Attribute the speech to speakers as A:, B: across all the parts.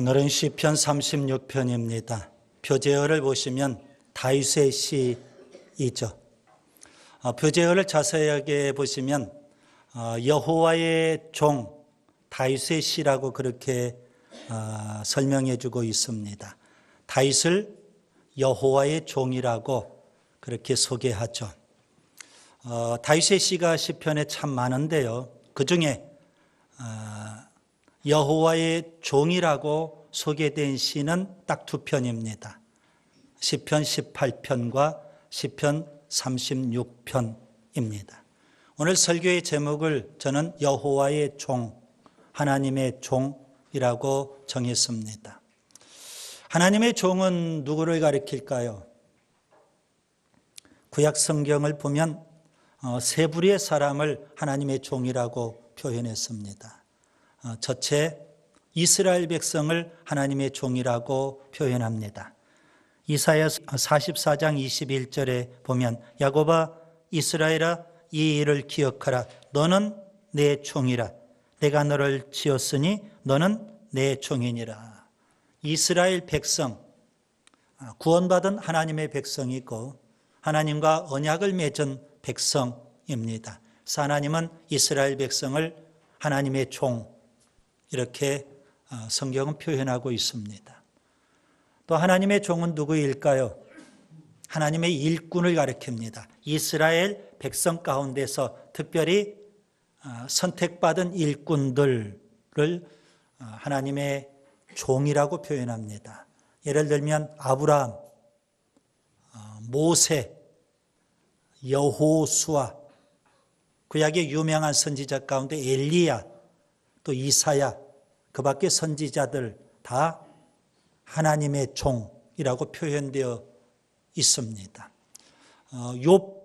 A: 오늘은 시편 36편입니다. 표제어를 보시면 다윗의 시이죠. 어, 표제어를 자세하게 보시면 어, 여호와의 종 다윗의 시라고 그렇게 어, 설명해 주고 있습니다. 다윗을 여호와의 종이라고 그렇게 소개하죠. 다윗의 시가 시편에 참 많은데요. 그 중에 여호와의 종이라고 소개된 시는 딱 두 편입니다. 시편 18편과 시편 36편입니다. 오늘 설교의 제목을 저는 여호와의 종, 하나님의 종이라고 정했습니다. 하나님의 종은 누구를 가리킬까요? 구약 성경을 보면 어, 세 부류의 사람을 하나님의 종이라고 표현했습니다. 어, 첫째 이스라엘 백성을 하나님의 종이라고 표현합니다. 이사야 44장 21절에 보면 야곱아 이스라엘아 이 일을 기억하라 너는 내 종이라 내가 너를 지었으니 너는 내 종이니라. 이스라엘 백성 아, 구원받은 하나님의 백성이고 하나님과 언약을 맺은 백성입니다. 하나님은 이스라엘 백성을 하나님의 종 이렇게 어, 성경은 표현하고 있습니다. 또 하나님의 종은 누구일까요? 하나님의 일꾼을 가리킵니다. 이스라엘 백성 가운데서 특별히 어, 선택받은 일꾼들을 어, 하나님의 종이라고 표현합니다. 예를 들면 아브라함, 모세, 여호수아, 구약의 유명한 선지자 가운데 엘리야, 또 이사야, 그 밖에 선지자들 다 하나님의 종이라고 표현되어 있습니다. 어, 욥,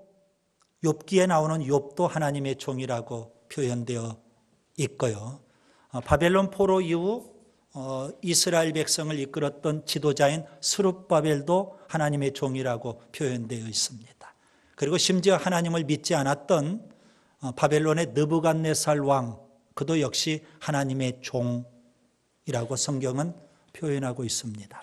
A: 욥기에 나오는 욥도 하나님의 종이라고 표현되어 있고요. 어, 바벨론 포로 이후 어, 이스라엘 백성을 이끌었던 지도자인 스룹바벨도 하나님의 종이라고 표현되어 있습니다. 그리고 심지어 하나님을 믿지 않았던 바벨론의 느부갓네살 왕 그도 역시 하나님의 종이라고 성경은 표현하고 있습니다.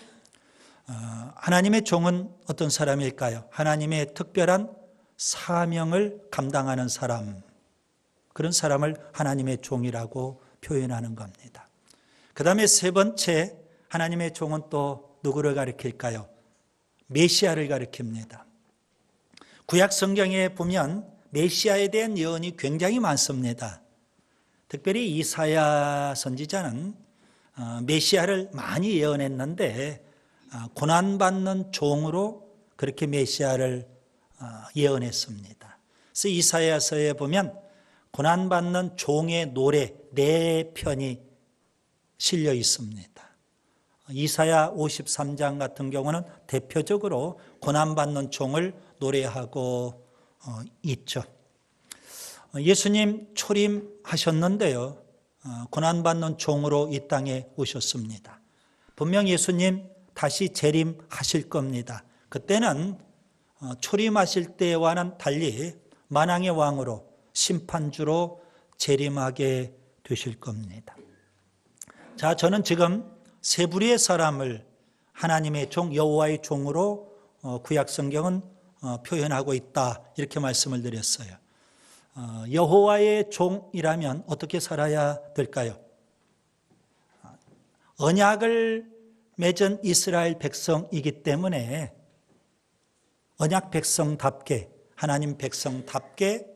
A: 어, 하나님의 종은 어떤 사람일까요? 하나님의 특별한 사명을 감당하는 사람, 그런 사람을 하나님의 종이라고 표현하는 겁니다. 그 다음에 세 번째, 하나님의 종은 또 누구를 가리킬까요? 메시아를 가리킵니다. 구약 성경에 보면 메시아에 대한 예언이 굉장히 많습니다. 특별히 이사야 선지자는 어, 메시아를 많이 예언했는데 어, 고난받는 종으로 그렇게 메시아를 어, 예언했습니다. 그래서 이사야서에 보면 고난받는 종의 노래 네 편이 실려 있습니다. 이사야 53장 같은 경우는 대표적으로 고난받는 종을 노래하고 있죠. 예수님 초림하셨는데요. 어, 고난받는 종으로 이 땅에 오셨습니다. 분명 예수님 다시 재림하실 겁니다. 그때는 어, 초림하실 때와는 달리 만왕의 왕으로 심판주로 재림하게 되실 겁니다. 자, 저는 지금 세 부류의 사람을 하나님의 종 여호와의 종으로 어, 구약 성경은 표현하고 있다 이렇게 말씀을 드렸어요. 어, 여호와의 종이라면 어떻게 살아야 될까요? 언약을 맺은 이스라엘 백성이기 때문에 언약 백성답게 하나님 백성답게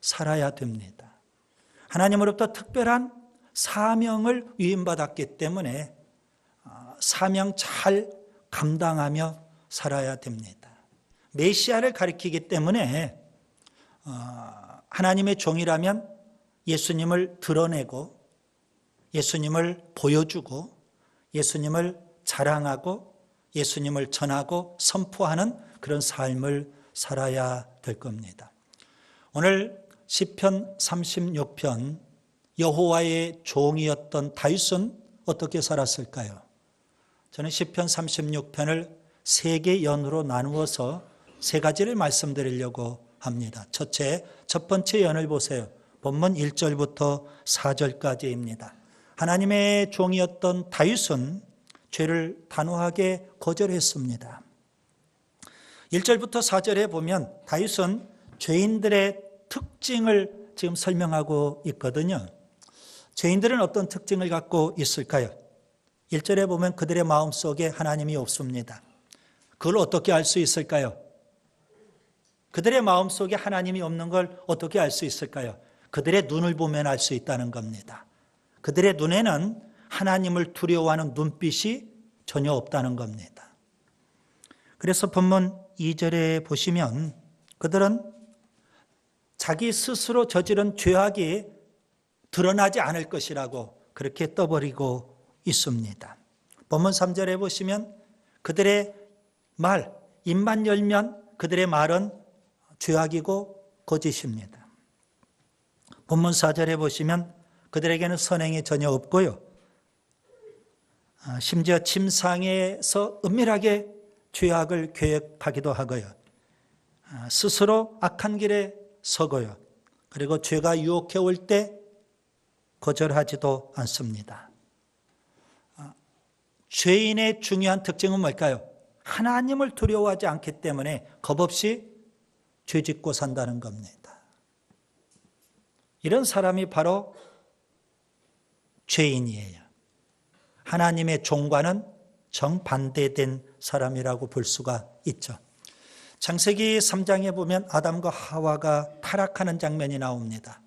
A: 살아야 됩니다. 하나님으로부터 특별한 사명을 위임받았기 때문에 어, 사명 잘 감당하며 살아야 됩니다. 메시아를 가리키기 때문에 어, 하나님의 종이라면 예수님을 드러내고 예수님을 보여주고 예수님을 자랑하고 예수님을 전하고 선포하는 그런 삶을 살아야 될 겁니다. 오늘 시편 36편 여호와의 종이었던 다윗은 어떻게 살았을까요? 저는 시편 36편을 세 개 연으로 나누어서 세 가지를 말씀드리려고 합니다. 첫째, 첫 번째 연을 보세요. 본문 1절부터 4절까지입니다. 하나님의 종이었던 다윗은 죄를 단호하게 거절했습니다. 1절부터 4절에 보면 다윗은 죄인들의 특징을 지금 설명하고 있거든요. 죄인들은 어떤 특징을 갖고 있을까요? 1절에 보면 그들의 마음 속에 하나님이 없습니다. 그걸 어떻게 알 수 있을까요? 그들의 마음 속에 하나님이 없는 걸 어떻게 알 수 있을까요? 그들의 눈을 보면 알 수 있다는 겁니다. 그들의 눈에는 하나님을 두려워하는 눈빛이 전혀 없다는 겁니다. 그래서 본문 2절에 보시면 그들은 자기 스스로 저지른 죄악이 드러나지 않을 것이라고 그렇게 떠버리고 있습니다. 본문 3절에 보시면 그들의 말, 입만 열면 그들의 말은 죄악이고 거짓입니다. 본문 4절에 보시면 그들에게는 선행이 전혀 없고요. 아, 심지어 침상에서 은밀하게 죄악을 계획하기도 하고요. 아, 스스로 악한 길에 서고요. 그리고 죄가 유혹해 올 때 거절하지도 않습니다. 아, 죄인의 중요한 특징은 뭘까요? 하나님을 두려워하지 않기 때문에 겁없이 죄 짓고 산다는 겁니다. 이런 사람이 바로 죄인이에요. 하나님의 종과는 정반대된 사람이라고 볼 수가 있죠. 창세기 3장에 보면 아담과 하와가 타락하는 장면이 나옵니다.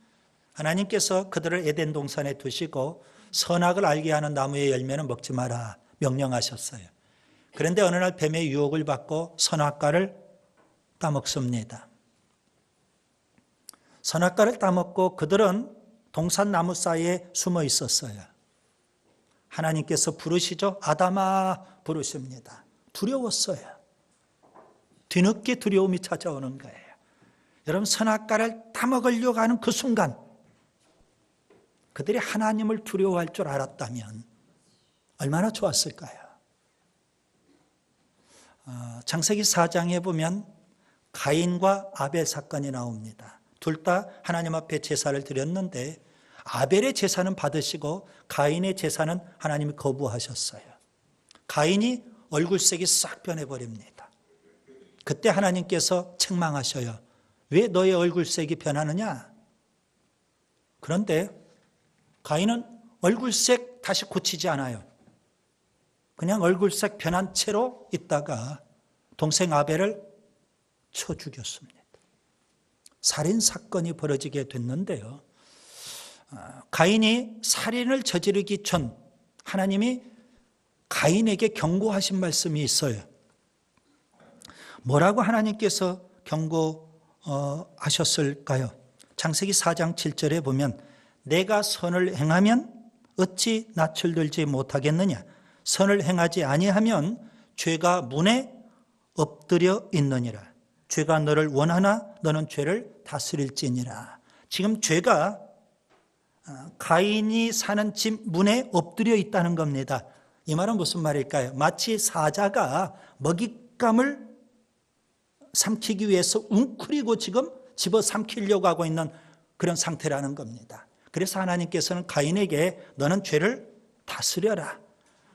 A: 하나님께서 그들을 에덴 동산에 두시고 선악을 알게 하는 나무의 열매는 먹지 마라 명령하셨어요. 그런데 어느 날 뱀의 유혹을 받고 선악과를 따먹습니다. 선악과를 따먹고 그들은 동산 나무 사이에 숨어 있었어요. 하나님께서 부르시죠. 아담아 부르십니다. 두려웠어요. 뒤늦게 두려움이 찾아오는 거예요. 여러분 선악과를 따먹으려고 하는 그 순간 그들이 하나님을 두려워할 줄 알았다면 얼마나 좋았을까요? 어, 창세기 4장에 보면 가인과 아벨 사건이 나옵니다. 둘 다 하나님 앞에 제사를 드렸는데 아벨의 제사는 받으시고 가인의 제사는 하나님이 거부하셨어요. 가인이 얼굴색이 싹 변해버립니다. 그때 하나님께서 책망하셔요. 왜 너의 얼굴색이 변하느냐? 그런데 가인은 얼굴색 다시 고치지 않아요. 그냥 얼굴색 변한 채로 있다가 동생 아벨을 쳐 죽였습니다. 살인 사건이 벌어지게 됐는데요. 아, 가인이 살인을 저지르기 전 하나님이 가인에게 경고하신 말씀이 있어요. 뭐라고 하나님께서 경고하셨을까요? 장세기 4장 7절에 보면 내가 선을 행하면 어찌 낯을 들지 못하겠느냐? 선을 행하지 아니하면 죄가 문에 엎드려 있느니라. 죄가 너를 원하나 너는 죄를 다스릴지니라. 지금 죄가 어, 가인이 사는 집 문에 엎드려 있다는 겁니다. 이 말은 무슨 말일까요? 마치 사자가 먹잇감을 삼키기 위해서 웅크리고 지금 집어 삼키려고 하고 있는 그런 상태라는 겁니다. 그래서 하나님께서는 가인에게 너는 죄를 다스려라.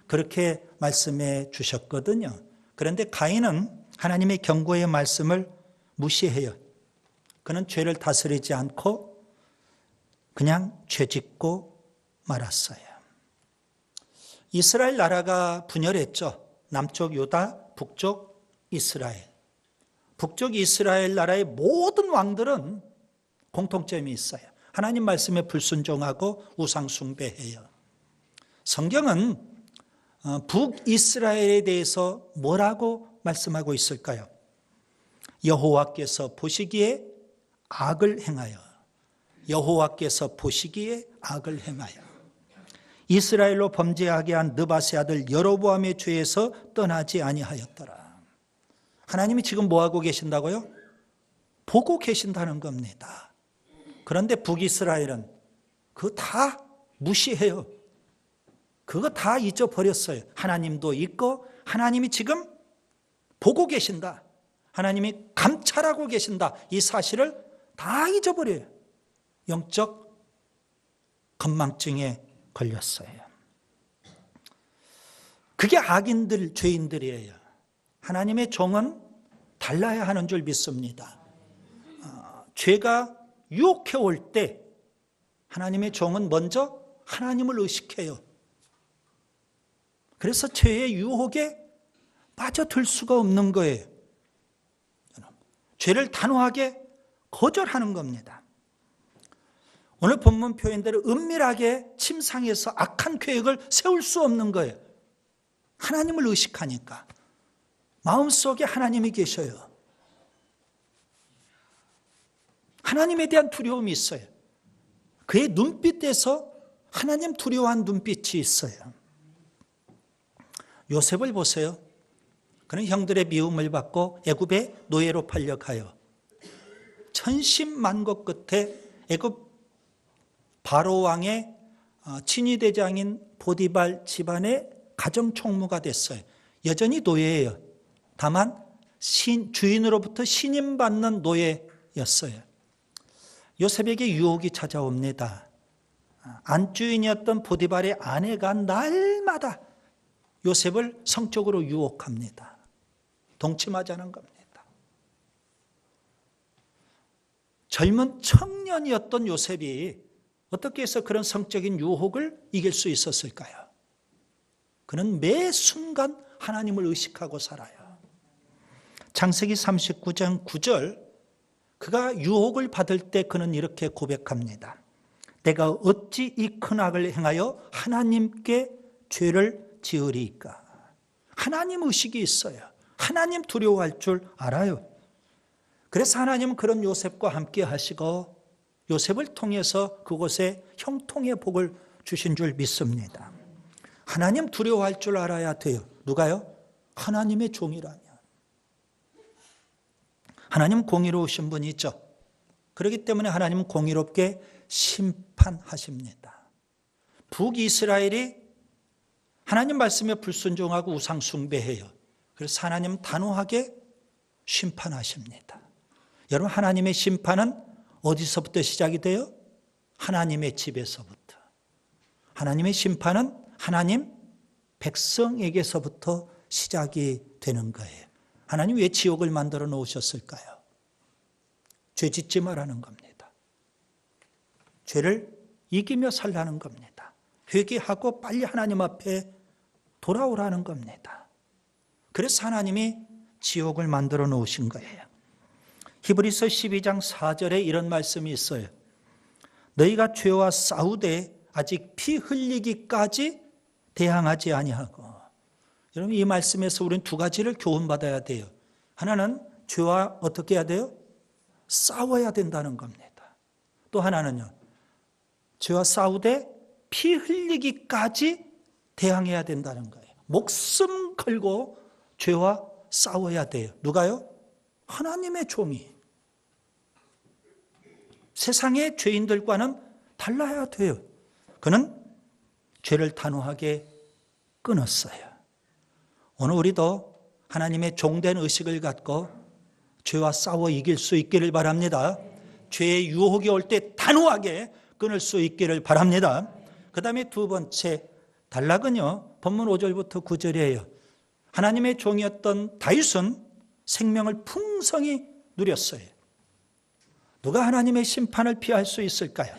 A: 그렇게 말씀해 주셨거든요. 그런데 가인은 하나님의 경고의 말씀을 무시해요. 그는 죄를 다스리지 않고 그냥 죄 짓고 말았어요. 이스라엘 나라가 분열했죠. 남쪽 유다, 북쪽 이스라엘. 북쪽 이스라엘 나라의 모든 왕들은 공통점이 있어요. 하나님 말씀에 불순종하고 우상숭배해요. 성경은 어, 북이스라엘에 대해서 뭐라고 말씀하고 있을까요? 여호와께서 보시기에 악을 행하여 여호와께서 보시기에 악을 행하여 이스라엘로 범죄하게 한 느바세 아들 여로보암의 죄에서 떠나지 아니하였더라. 하나님이 지금 뭐 하고 계신다고요? 보고 계신다는 겁니다. 그런데 북이스라엘은 그 다 무시해요. 그거 다 잊어버렸어요. 하나님도 있고 하나님이 지금 보고 계신다. 하나님이 감찰하고 계신다. 이 사실을 다 잊어버려요. 영적 건망증에 걸렸어요. 그게 악인들, 죄인들이에요. 하나님의 종은 달라야 하는 줄 믿습니다. 어, 죄가 유혹해 올 때 하나님의 종은 먼저 하나님을 의식해요. 그래서 죄의 유혹에 빠져들 수가 없는 거예요. 죄를 단호하게 거절하는 겁니다. 오늘 본문 표현대로 은밀하게 침상에서 악한 계획을 세울 수 없는 거예요. 하나님을 의식하니까. 마음속에 하나님이 계셔요. 하나님에 대한 두려움이 있어요. 그의 눈빛에서 하나님 두려워한 눈빛이 있어요. 요셉을 보세요. 그는 형들의 미움을 받고 애굽의 노예로 팔려가요. 천신만고 끝에 애굽 바로 왕의 어, 친위 대장인 보디발 집안의 가정 총무가 됐어요. 여전히 노예예요. 다만 신, 주인으로부터 신임받는 노예였어요. 요셉에게 유혹이 찾아옵니다. 안주인이었던 보디발의 아내가 날마다 요셉을 성적으로 유혹합니다. 동침하자는 겁니다. 젊은 청년이었던 요셉이 어떻게 해서 그런 성적인 유혹을 이길 수 있었을까요? 그는 매 순간 하나님을 의식하고 살아요. 창세기 39장 9절 그가 유혹을 받을 때 그는 이렇게 고백합니다. 내가 어찌 이 큰 악을 행하여 하나님께 죄를 지으리까? 하나님 의식이 있어요. 하나님 두려워할 줄 알아요. 그래서 하나님은 그런 요셉과 함께 하시고 요셉을 통해서 그곳에 형통의 복을 주신 줄 믿습니다. 하나님 두려워할 줄 알아야 돼요. 누가요? 하나님의 종이라면. 하나님 공의로우신 분이죠. 그렇기 때문에 하나님은 공의롭게 심판하십니다. 북이스라엘이 하나님 말씀에 불순종하고 우상 숭배해요. 그래서 하나님 단호하게 심판하십니다. 여러분 하나님의 심판은 어디서부터 시작이 돼요? 하나님의 집에서부터. 하나님의 심판은 하나님 백성에게서부터 시작이 되는 거예요. 하나님 왜 지옥을 만들어 놓으셨을까요? 죄 짓지 말라는 겁니다. 죄를 이기며 살라는 겁니다. 회개하고 빨리 하나님 앞에 돌아오라는 겁니다. 그래서 하나님이 지옥을 만들어 놓으신 거예요. 히브리서 12장 4절에 이런 말씀이 있어요. 너희가 죄와 싸우되 아직 피 흘리기까지 대항하지 아니하고. 여러분 이 말씀에서 우리는 두 가지를 교훈받아야 돼요. 하나는 죄와 어떻게 해야 돼요? 싸워야 된다는 겁니다. 또 하나는요. 죄와 싸우되 피 흘리기까지 대항해야 된다는 거예요. 목숨 걸고 죄와 싸워야 돼요. 누가요? 하나님의 종이. 세상의 죄인들과는 달라야 돼요. 그는 죄를 단호하게 끊었어요. 오늘 우리도 하나님의 종된 의식을 갖고 죄와 싸워 이길 수 있기를 바랍니다. 죄의 유혹이 올 때 단호하게 끊을 수 있기를 바랍니다. 그 다음에 두 번째 단락은요. 본문 5절부터 9절이에요. 하나님의 종이었던 다윗은 생명을 풍성히 누렸어요. 누가 하나님의 심판을 피할 수 있을까요?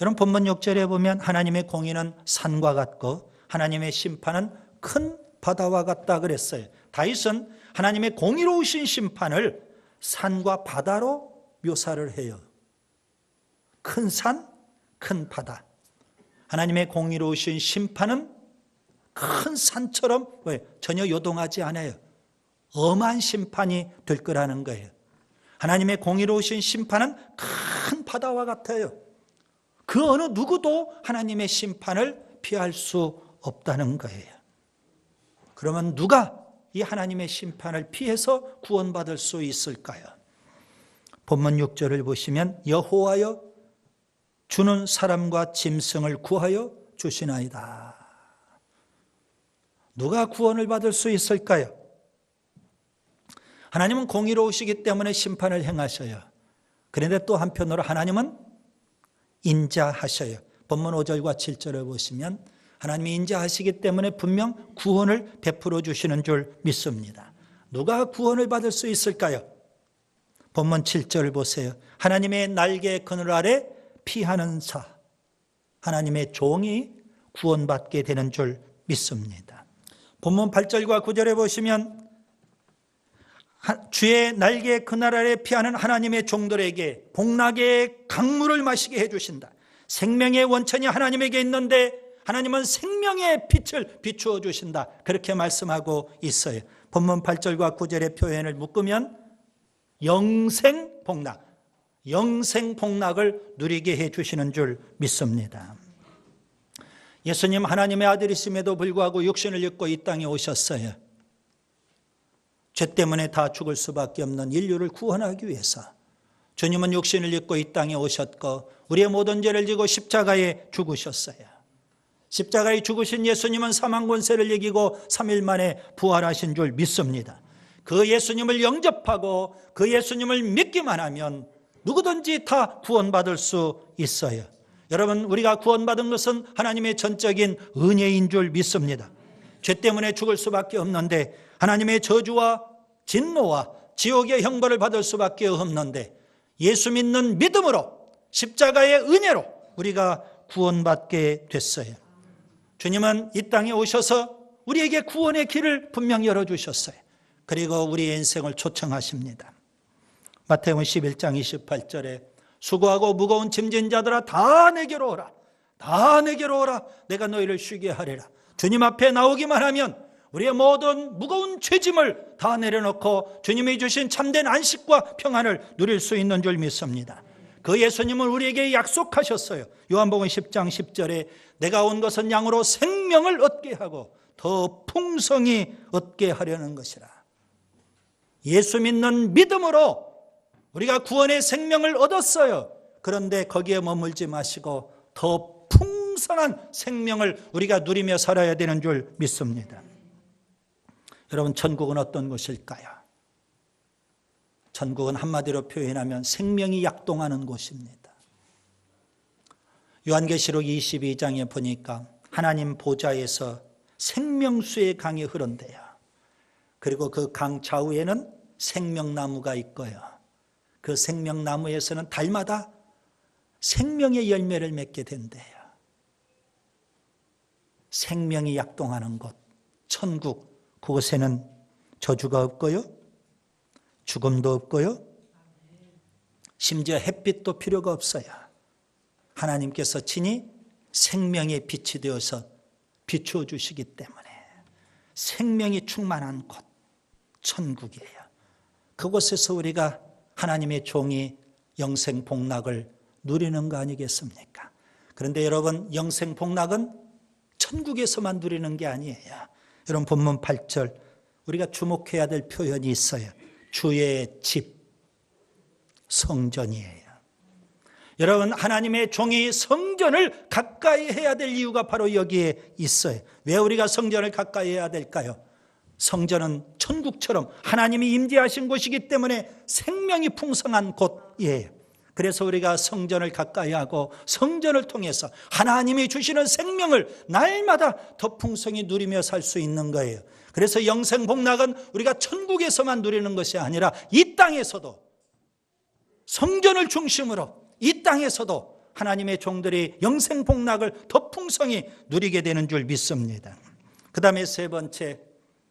A: 여러분 본문 6절에 보면 하나님의 공의는 산과 같고 하나님의 심판은 큰 바다와 같다 그랬어요. 다윗은 하나님의 공의로우신 심판을 산과 바다로 묘사를 해요. 큰 산, 큰 바다. 하나님의 공의로우신 심판은 큰 산처럼 전혀 요동하지 않아요. 엄한 심판이 될 거라는 거예요. 하나님의 공의로우신 심판은 큰 바다와 같아요. 그 어느 누구도 하나님의 심판을 피할 수 없다는 거예요. 그러면 누가 이 하나님의 심판을 피해서 구원받을 수 있을까요? 본문 6절을 보시면 여호와여 주는 사람과 짐승을 구하여 주시나이다. 누가 구원을 받을 수 있을까요? 하나님은 공의로우시기 때문에 심판을 행하셔요. 그런데 또 한편으로 하나님은 인자하셔요. 본문 5절과 7절을 보시면 하나님이 인자하시기 때문에 분명 구원을 베풀어 주시는 줄 믿습니다. 누가 구원을 받을 수 있을까요? 본문 7절 보세요. 하나님의 날개 그늘 아래 피하는 사. 하나님의 종이 구원받게 되는 줄 믿습니다. 본문 8절과 9절에 보시면 주의 날개 그늘 아래 피하는 하나님의 종들에게 복락의 강물을 마시게 해주신다. 생명의 원천이 하나님에게 있는데 하나님은 생명의 빛을 비추어 주신다. 그렇게 말씀하고 있어요. 본문 8절과 9절의 표현을 묶으면 영생 복락, 영생 복락을 누리게 해 주시는 줄 믿습니다. 예수님 하나님의 아들이심에도 불구하고 육신을 입고 이 땅에 오셨어요. 죄 때문에 다 죽을 수밖에 없는 인류를 구원하기 위해서 주님은 육신을 입고 이 땅에 오셨고 우리의 모든 죄를 지고 십자가에 죽으셨어요. 십자가에 죽으신 예수님은 사망 권세를 이기고 3일 만에 부활하신 줄 믿습니다. 그 예수님을 영접하고 그 예수님을 믿기만 하면 누구든지 다 구원받을 수 있어요. 여러분, 우리가 구원받은 것은 하나님의 전적인 은혜인 줄 믿습니다. 죄 때문에 죽을 수밖에 없는데 하나님의 저주와 진노와 지옥의 형벌을 받을 수밖에 없는데 예수 믿는 믿음으로 십자가의 은혜로 우리가 구원받게 됐어요. 주님은 이 땅에 오셔서 우리에게 구원의 길을 분명 열어주셨어요. 그리고 우리의 인생을 초청하십니다. 마태복음 11장 28절에 수고하고 무거운 짐진 자들아 다 내게로 오라. 다 내게로 오라. 내가 너희를 쉬게 하리라. 주님 앞에 나오기만 하면 우리의 모든 무거운 죄짐을 다 내려놓고 주님이 주신 참된 안식과 평안을 누릴 수 있는 줄 믿습니다. 그 예수님은 우리에게 약속하셨어요. 요한복음 10장 10절에 내가 온 것은 양으로 생명을 얻게 하고 더 풍성히 얻게 하려는 것이라. 예수 믿는 믿음으로 우리가 구원의 생명을 얻었어요. 그런데 거기에 머물지 마시고 더 풍성한 생명을 우리가 누리며 살아야 되는 줄 믿습니다. 여러분, 천국은 어떤 곳일까요? 천국은 한마디로 표현하면 생명이 약동하는 곳입니다. 요한계시록 22장에 보니까 하나님 보좌에서 생명수의 강이 흐른대요. 그리고 그 강 좌우에는 생명나무가 있고요. 그 생명나무에서는 달마다 생명의 열매를 맺게 된대요. 생명이 약동하는 곳, 천국, 그곳에는 저주가 없고요. 죽음도 없고요. 심지어 햇빛도 필요가 없어요. 하나님께서 친히 생명의 빛이 되어서 비추어 주시기 때문에 생명이 충만한 곳, 천국이에요. 그곳에서 우리가 하나님의 종이 영생 복락을 누리는 거 아니겠습니까? 그런데 여러분, 영생 복락은 천국에서만 누리는 게 아니에요. 여러분, 본문 8절, 우리가 주목해야 될 표현이 있어요. 주의 집, 성전이에요. 여러분, 하나님의 종이 성전을 가까이 해야 될 이유가 바로 여기에 있어요. 왜 우리가 성전을 가까이 해야 될까요? 성전은 천국처럼 하나님이 임재하신 곳이기 때문에 생명이 풍성한 곳이에요. 그래서 우리가 성전을 가까이 하고 성전을 통해서 하나님이 주시는 생명을 날마다 더 풍성히 누리며 살 수 있는 거예요. 그래서 영생 복락은 우리가 천국에서만 누리는 것이 아니라 이 땅에서도 성전을 중심으로 이 땅에서도 하나님의 종들이 영생 복락을 더 풍성히 누리게 되는 줄 믿습니다. 그 다음에 세 번째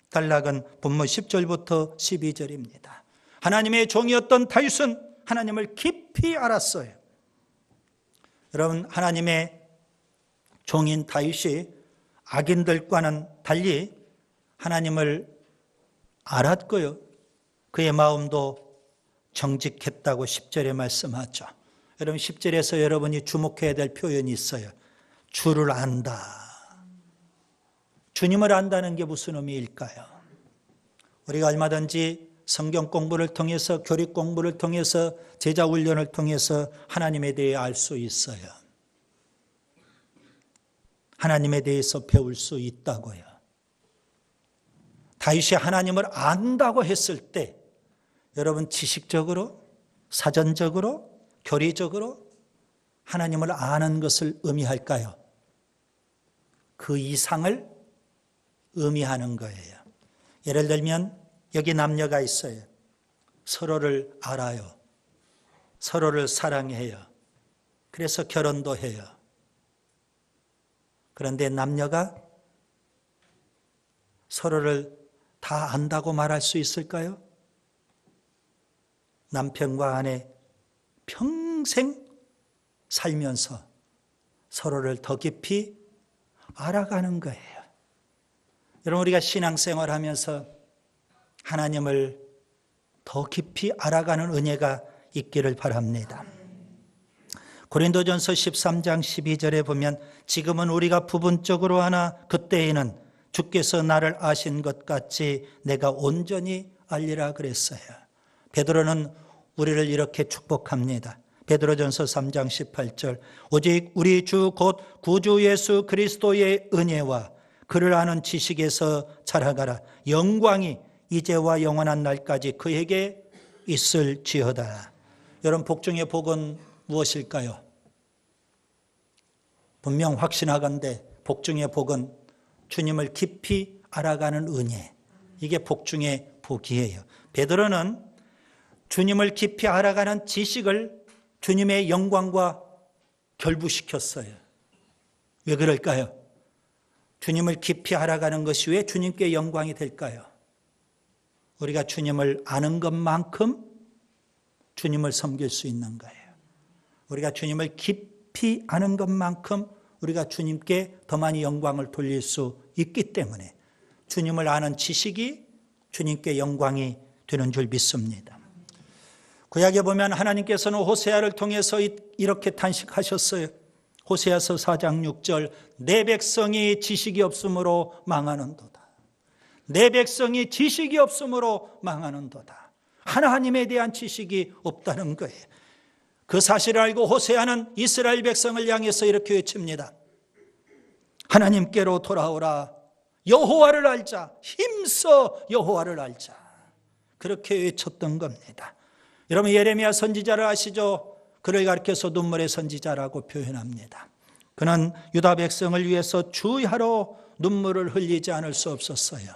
A: 단락은 본문 10절부터 12절입니다. 하나님의 종이었던 다윗은 하나님을 깊이 알았어요. 여러분, 하나님의 종인 다윗이 악인들과는 달리 하나님을 알았고요. 그의 마음도 정직했다고 10절에 말씀하죠. 여러분 10절에서 여러분이 주목해야 될 표현이 있어요. 주를 안다. 주님을 안다는 게 무슨 의미일까요? 우리가 얼마든지 성경 공부를 통해서 교리 공부를 통해서 제자 훈련을 통해서 하나님에 대해 알 수 있어요. 하나님에 대해서 배울 수 있다고요. 다윗이 하나님을 안다고 했을 때 여러분 지식적으로 사전적으로 교리적으로 하나님을 아는 것을 의미할까요? 그 이상을 의미하는 거예요. 예를 들면 여기 남녀가 있어요. 서로를 알아요. 서로를 사랑해요. 그래서 결혼도 해요. 그런데 남녀가 서로를 다 안다고 말할 수 있을까요? 남편과 아내 평생 살면서 서로를 더 깊이 알아가는 거예요. 여러분, 우리가 신앙생활 하면서 하나님을 더 깊이 알아가는 은혜가 있기를 바랍니다. 고린도전서 13장 12절에 보면 지금은 우리가 부분적으로 하나 그때에는 주께서 나를 아신 것 같이 내가 온전히 알리라 그랬어요. 베드로는 우리를 이렇게 축복합니다. 베드로전서 3장 18절 오직 우리 주 곧 구주 예수 그리스도의 은혜와 그를 아는 지식에서 자라가라 영광이 이제와 영원한 날까지 그에게 있을지어다. 여러분 복중의 복은 무엇일까요? 분명 확신하건대 복중의 복은 주님을 깊이 알아가는 은혜. 이게 복중의 복이에요. 베드로는 주님을 깊이 알아가는 지식을 주님의 영광과 결부시켰어요. 왜 그럴까요? 주님을 깊이 알아가는 것이 왜 주님께 영광이 될까요? 우리가 주님을 아는 것만큼 주님을 섬길 수 있는 거예요. 우리가 주님을 깊이 아는 것만큼 우리가 주님께 더 많이 영광을 돌릴 수 있기 때문에 주님을 아는 지식이 주님께 영광이 되는 줄 믿습니다. 구약에 보면 하나님께서는 호세아를 통해서 이렇게 탄식하셨어요. 호세아서 4장 6절 내 백성이 지식이 없으므로 망하는도다. 내 백성이 지식이 없으므로 망하는도다. 하나님에 대한 지식이 없다는 거예요. 그 사실을 알고 호세아는 이스라엘 백성을 향해서 이렇게 외칩니다. 하나님께로 돌아오라. 여호와를 알자. 힘써 여호와를 알자. 그렇게 외쳤던 겁니다. 여러분 예레미야 선지자를 아시죠? 그를 가리켜서 눈물의 선지자라고 표현합니다. 그는 유다 백성을 위해서 주야로 눈물을 흘리지 않을 수 없었어요.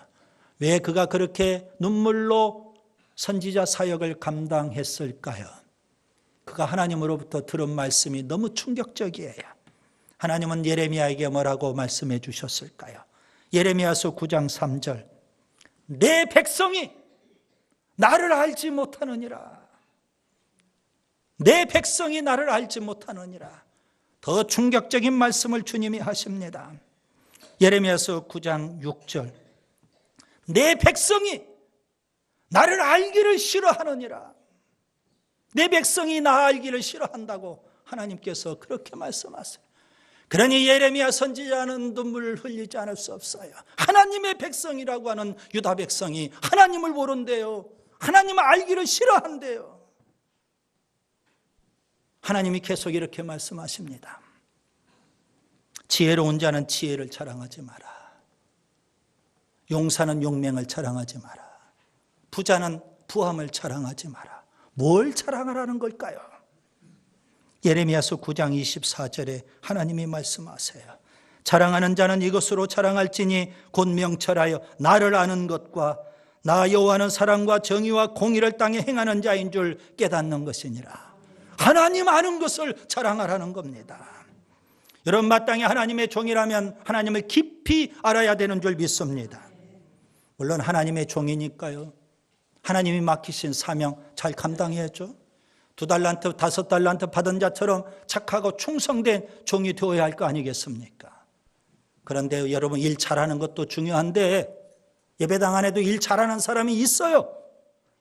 A: 왜 그가 그렇게 눈물로 선지자 사역을 감당했을까요? 그가 하나님으로부터 들은 말씀이 너무 충격적이에요. 하나님은 예레미야에게 뭐라고 말씀해 주셨을까요? 예레미야서 9장 3절. 내 백성이 나를 알지 못하느니라. 내 백성이 나를 알지 못하느니라. 더 충격적인 말씀을 주님이 하십니다. 예레미야서 9장 6절. 내 백성이 나를 알기를 싫어하느니라. 내 백성이 나 알기를 싫어한다고 하나님께서 그렇게 말씀하세요. 그러니 예레미야 선지자는 눈물을 흘리지 않을 수 없어요. 하나님의 백성이라고 하는 유다 백성이 하나님을 모른대요. 하나님을 알기를 싫어한대요. 하나님이 계속 이렇게 말씀하십니다. 지혜로운 자는 지혜를 자랑하지 마라. 용사는 용맹을 자랑하지 마라. 부자는 부함을 자랑하지 마라. 뭘 자랑하라는 걸까요? 예레미야서 9장 24절에 하나님이 말씀하세요. 자랑하는 자는 이것으로 자랑할지니 곧 명철하여 나를 아는 것과 나 여호와는 사랑과 정의와 공의를 땅에 행하는 자인 줄 깨닫는 것이니라. 하나님 아는 것을 자랑하라는 겁니다. 여러분 마땅히 하나님의 종이라면 하나님을 깊이 알아야 되는 줄 믿습니다. 물론 하나님의 종이니까요. 하나님이 맡기신 사명 잘 감당해야죠. 두 달란트, 다섯 달란트 받은 자처럼 착하고 충성된 종이 되어야 할 거 아니겠습니까? 그런데 여러분 일 잘하는 것도 중요한데 예배당 안에도 일 잘하는 사람이 있어요.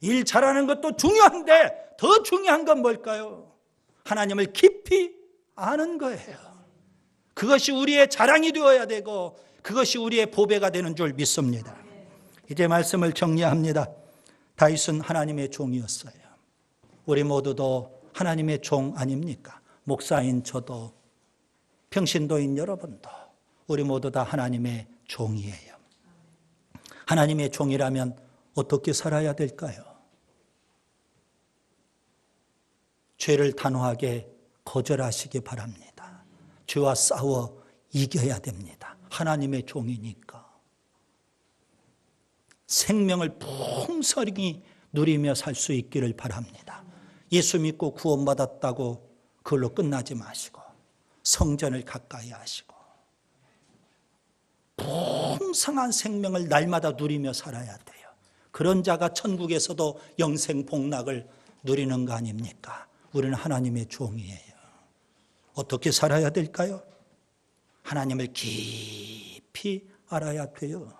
A: 일 잘하는 것도 중요한데 더 중요한 건 뭘까요? 하나님을 깊이 아는 거예요. 그것이 우리의 자랑이 되어야 되고 그것이 우리의 보배가 되는 줄 믿습니다. 이제 말씀을 정리합니다. 다윗은 하나님의 종이었어요. 우리 모두도 하나님의 종 아닙니까? 목사인 저도 평신도인 여러분도 우리 모두 다 하나님의 종이에요. 하나님의 종이라면 어떻게 살아야 될까요? 죄를 단호하게 거절하시기 바랍니다. 죄와 싸워 이겨야 됩니다. 하나님의 종이니까. 생명을 풍성히 누리며 살 수 있기를 바랍니다. 예수 믿고 구원받았다고 그걸로 끝나지 마시고 성전을 가까이 하시고 풍성한 생명을 날마다 누리며 살아야 돼요. 그런 자가 천국에서도 영생 복락을 누리는 거 아닙니까? 우리는 하나님의 종이에요. 어떻게 살아야 될까요? 하나님을 깊이 알아야 돼요.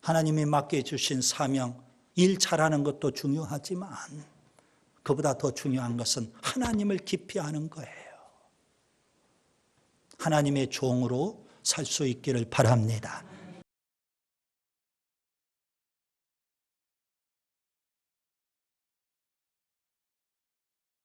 A: 하나님이 맡겨주신 사명, 일 잘하는 것도 중요하지만 그보다 더 중요한 것은 하나님을 깊이 아는 거예요. 하나님의 종으로 살 수 있기를 바랍니다.